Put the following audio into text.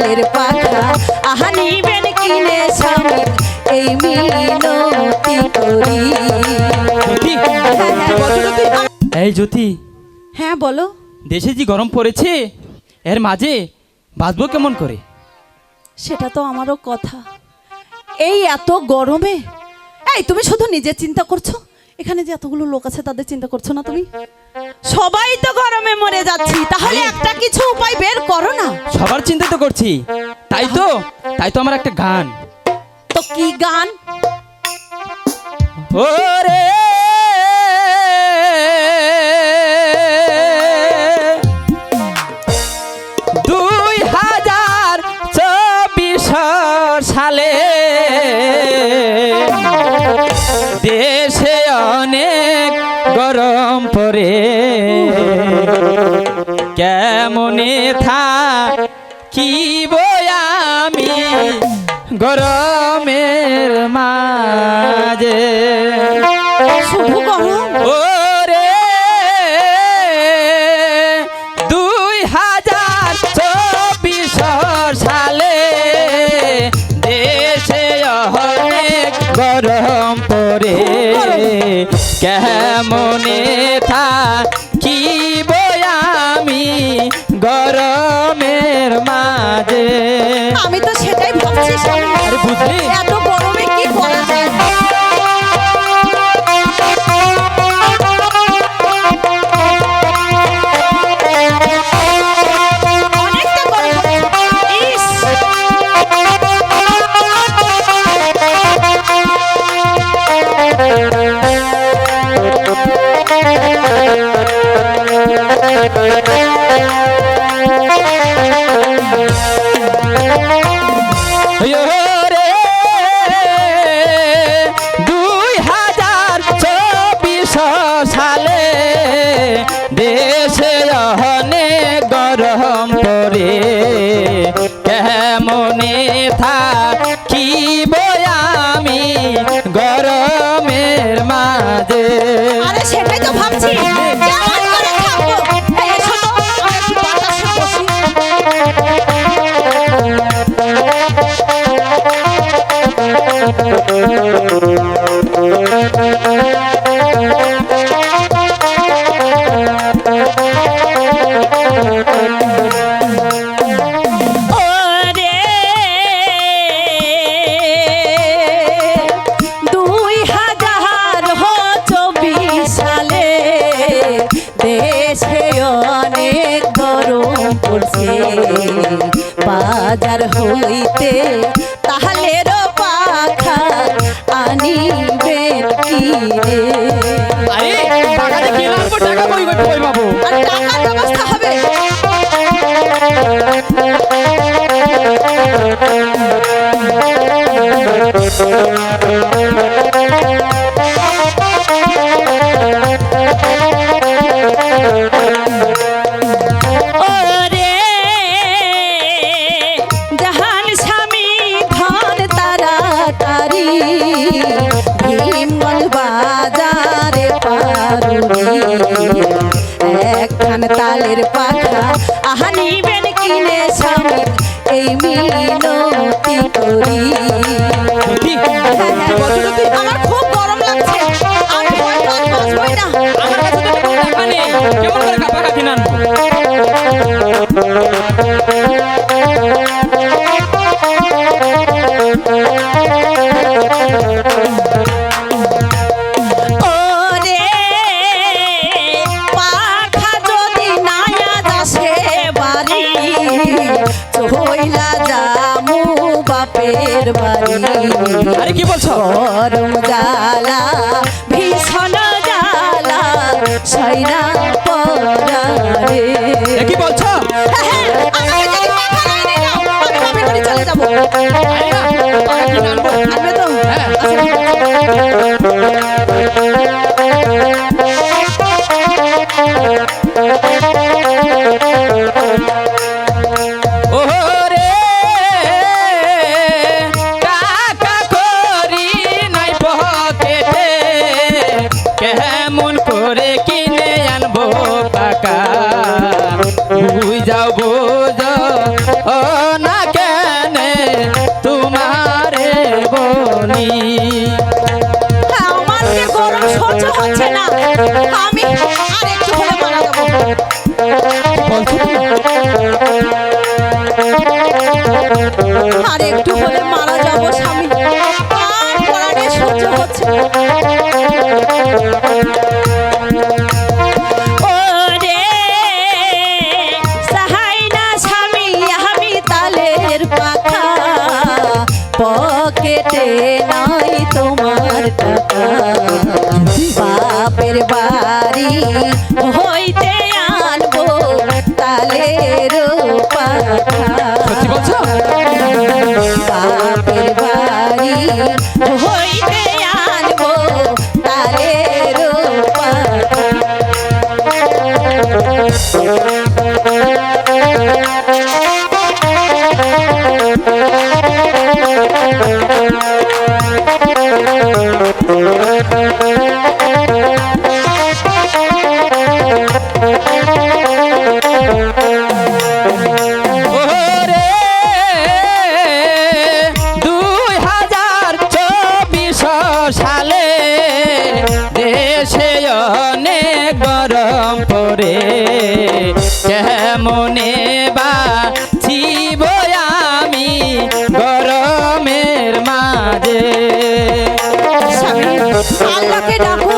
তালের পাখা আহা নিবেন কিনে স্বামী এই মিনতি করি। হ্যাঁ, হ্যাঁ, বলো এই জ্যোতি হ্যাঁ বলো। দেশে যে গরম পড়েছে এর মাঝে বাঁচবো কেমন করে? সেটা তো আমারও কথা। এই এত গরমে এই তুমি শুধু নিজের চিন্তা করছ? এখানে যে এতগুলো লোক আছে তাদের চিন্তা করছ না তুমি? সবাই তো গরমে মরে যাচ্ছি তাহলে একটা কিছু উপায় বের করো না। সবার চিন্তা তো করছি। তাই তো? তাই তো আমার একটা গান। তো কি গান? ওরে পড়ে কেমনে থা কি আমি গরমের মাঝে? শুধু গরম কেমনে থাকি আমি গরমের মাঝে আমি তো সেটাই ভাবছি বুঝলি? রে দুই বাজার হইতে তাহলে পাখা আনিবেন কি রে আরে আনব টাকা কই কই পাবো? আর তালের পাখা আহা নিবেন কিনে স্বামী এই মিনতি করি। চইলা যামু বাপের বাড়ি। আরে কি বলছো? গরম জ্বালা ভীষণ জ্বালা সৈরা পরারে এ কি বলছো? বাপের বাড়ি চলে যাব। আনবে তো। পাকা বুঝাও বোঝ না কেন তোমারে বলি আমার যে মারা যাব স্বামী। সহ্য হচ্ছে নাই তোমার টাকা। বাপের বাড়ি হইতে আনব তালের পাখা বাপের বাড়ি কেমনে বা ছিব আমি গরমের মাঝে। আল্লাহকে ডাকুন